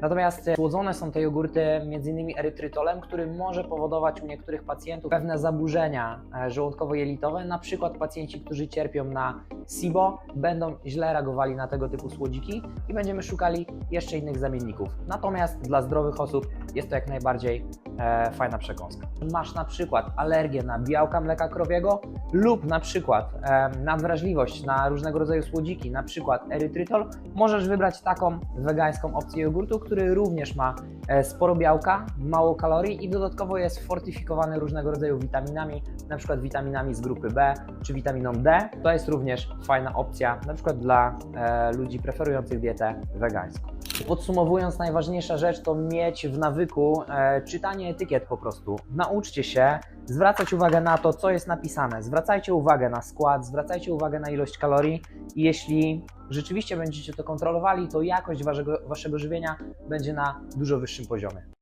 Natomiast e, słodzone są te jogurty m.in. erytrytolem, który może powodować u niektórych pacjentów pewne zaburzenia e, żołądkowo-jelitowe. Na przykład pacjenci, którzy cierpią na SIBO, będą źle reagowali na tego typu słodziki i będziemy szukali jeszcze innych zamienników. Natomiast dla zdrowych osób jest to jak najbardziej e, fajna przekąska. Masz na przykład alergię na białka mleka krowiego lub na przykład e, nadwrażliwość na różnego rodzaju słodziki, na przykład erytrytol, możesz wybrać taką wegańską opcję jogurtu, który również ma e, sporo białka, mało kalorii i dodatkowo jest fortyfikowany różnego rodzaju witaminami, na przykład witaminami z grupy B czy witaminą D. To jest również fajna opcja, na przykład dla e, ludzi preferujących dietę wegańską. Podsumowując, najważniejsza rzecz to mieć w nawyku e, czytanie etykiet po prostu. Nauczcie się zwracać uwagę na to, co jest napisane. Zwracajcie uwagę na skład, zwracajcie uwagę na ilość kalorii i jeśli rzeczywiście będziecie to kontrolowali, to jakość waszego, waszego żywienia będzie na dużo wyższym poziomie.